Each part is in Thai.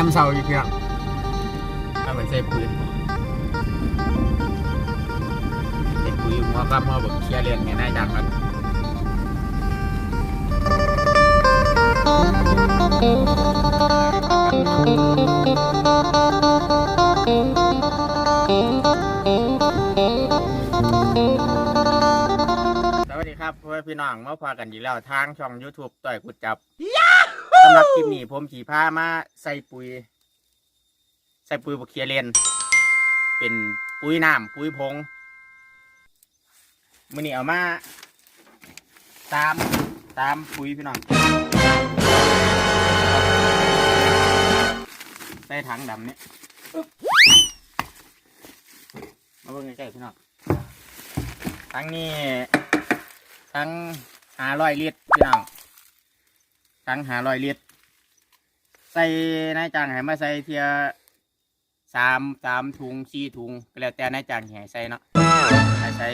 ย้ำเสาอยู่เพียงถ้ามันใส่ปืนใส่ปืนหัวกับหัวบักเคลียร์เรียนไงน่าจังมันสวัสดีครับเพื่อแม่พี่น้องเมาพากันอีกแล้วทางช่อง YouTube ต่อยกุดจับ สำหรับคลิปนี้ผมขี่ผ้ามาใส่ปุ๋ย ใส่ปุ๋ยบกเคียเลนเป็นปุ๋ยน้ำปุ๋ยพงมือนี้เอามา ตามตามปุ๋ยพี่น้องใส่ถังดำเนี่ยมาเบิ่งใกล้ๆพี่น้องทั้งนี้ทั้งหาร้อยลิตรพี่น้อง ทั้งหาร้อยลิตรใส่นายจ้างให้มาใส่เทียสามสามถุงสี่ถุงก็แล้วแต่นายจ้างให้ใส่เนาะให้ใส่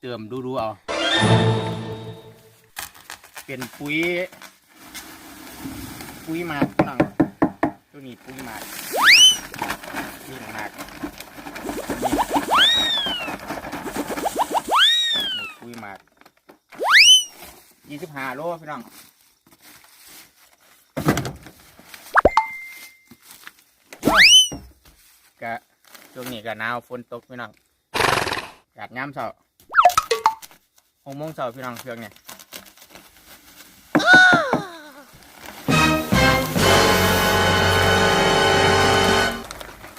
เติมดูดูๆเอาเป็นปุ๋ยปุ๋ยหมากพี่น้งตัวนี้ปุ๋ยหมากนี่หมากนี่ปุ๋ยหมากยี่สิบห้าโลพี่น้อง กะช่วงนี้ก็หนาวฝนตกพี่น้องอากาศย้ำเสาหกโมงเสาพี่น้องเครื่องเนี่ย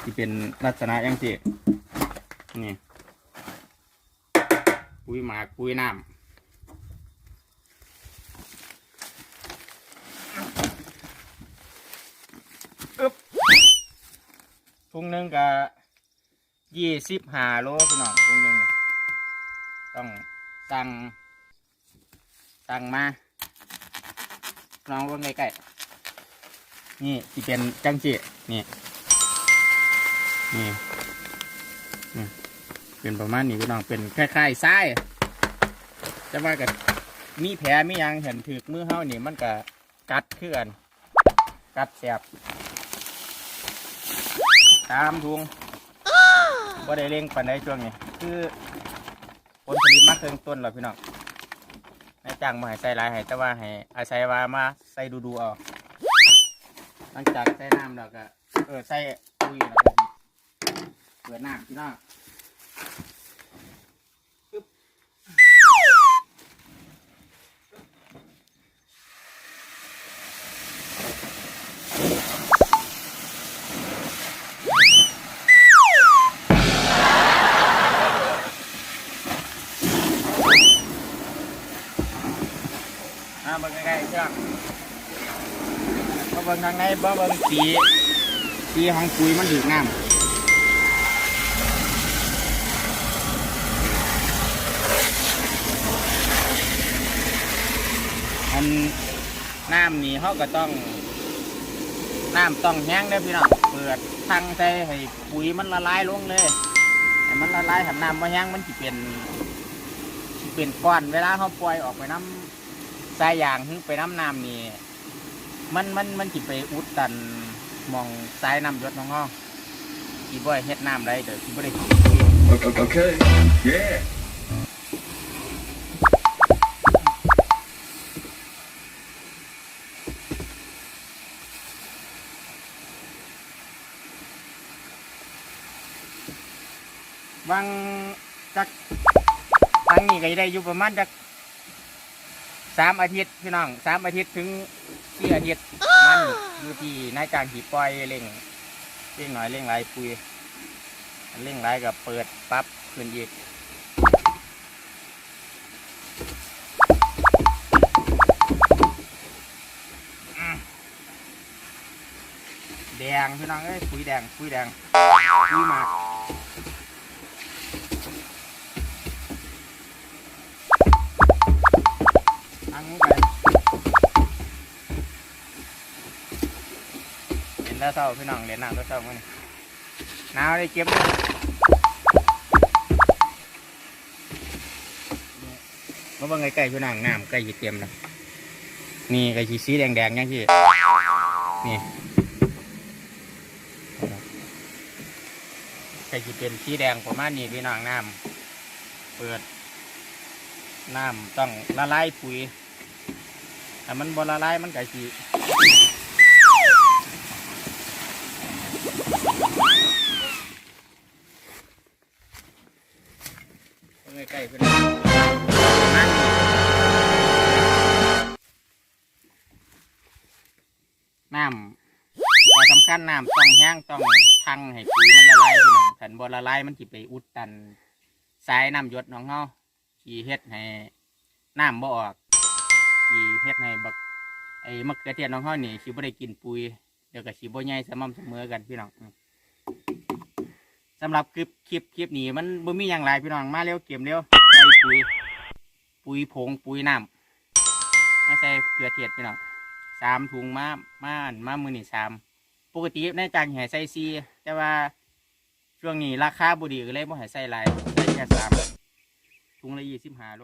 ที่เป็นลักษณะยังที่นี่ปุ้ยหมากปุ้ยน้ำอึ๊บ ถุงหนึ่งก็ยี่สิบห้าโลพี่น้องถุงหนึ่งต้องสั่งสั่งมาลองเบิ่งใกล้ๆนี่ที่เป็นจังจีนี่นี่นี่เป็นประมาณนี้พี่น้องเป็นคล้ายๆทรายแต่ว่าก็มีแผลมียังเห็นถือมือเฮานี่มันก็กัดคือกันกัดแสบ ตามทุงว่าได้เร่งปันได้ช่วงนี้คือผลผลิตมาเกินต้นหรอพี่น้องนายจ้างมาให้ใส่ลายให้แต่ว่าให้อาศัยว่ามาใส่ดูดูเอาหลังจากใส่น้ำแล้วก็เออใส่ปุ๋ยแล้วก็เปิดน้ำพี่น้องปึ๊บอ่าเบิ่งใกล้ๆพี่น้องมาเบิ่งทางในบ่เบิ่งสีสีของปุ๋ยมันถึกน้ำอันน้ำนี่เขาก็ต้องน้ำต้องแห้งเด้พี่น้องเปิดทังใส่ให้ปุ๋ยมันละลายลงเลยให้มันละลายถ้าน้ำมาแห้งมันจะเป็นเป็นก้อนเวลาเขาปล่อยออกไปน้ำ สายยางหรือไปน้ำน้ำนี่มันมันมันจิไปอุดตันหมองสายน้ำหยดของเขาที่บ่อยเฮ็ดน้ำได้เดี๋ยวที่บ่ได้กินปุ๋ย Okay. Yeah. บางจักครั้งนี้ก็จะได้อยู่ประมาณจัก สามอาทิตย์พี่น้องสามอาทิตย์ถึงสี่อาทิตย์มันอยู่ที่นายจ้างที่ปล่อยเร่งเร่งหน่อยเร่งไรปุยเร่งไรก็เปิดปั๊บขึ้นอีกแดงพี่น้องเอ้ยปุยแดงปุยแดงปุยหมาก แล้วเศร้าพี่น้องเล่นน้ำวเศร้ามื่อน้หาได้เก็บมาบังไงไก่พี่น้องน้ำไกล้ยีเตรียมแล้นี่ไก่ชีสีแดงๆยังที่นี่ไก่ยีเป็มสีแดงประมาณนี้พี่น้องน้ำเปิดน้ำต้องละลายปุ๋ยแต่มันบละลายมันไก่ชี ใกล้ๆเพื่อนนั่นน้ำข้อสำคัญน้ำต้องแห้งต้องทังให้ปุ๋ยมันละลายพี่น้องขันบ่ละลายมันสิไปอุดตันสายน้ำหยดน้องเฮาขี่เฮ็ดให้น้ำบ่ออกขี่เฮ็ดให้บักไอ้มะเขือเทศน้องเฮานี่สิบ่ได้กินปุ๋ยเดี๋ยวก็สิบ่ใหญ่สม่ำเสมอกันพี่น้อง สำหรับคลิปคลิปคลิปนี้มันบ่มีอย่างไรพี่น้องมาเร็วเก็บเร็วใส่ปุ๋ยปุ๋ยผงปุ๋ยน้ำมาใส่เกลือเทศพี่น้องสามถุงมามาอันมามือนี่สามปกติในจางแห่ใส่ซีแต่ว่าช่วงนี้ราคาบุดีก็เลยบ่ให้ใส่หลายใส่แค่สามถุงละยี่สิบห้าโล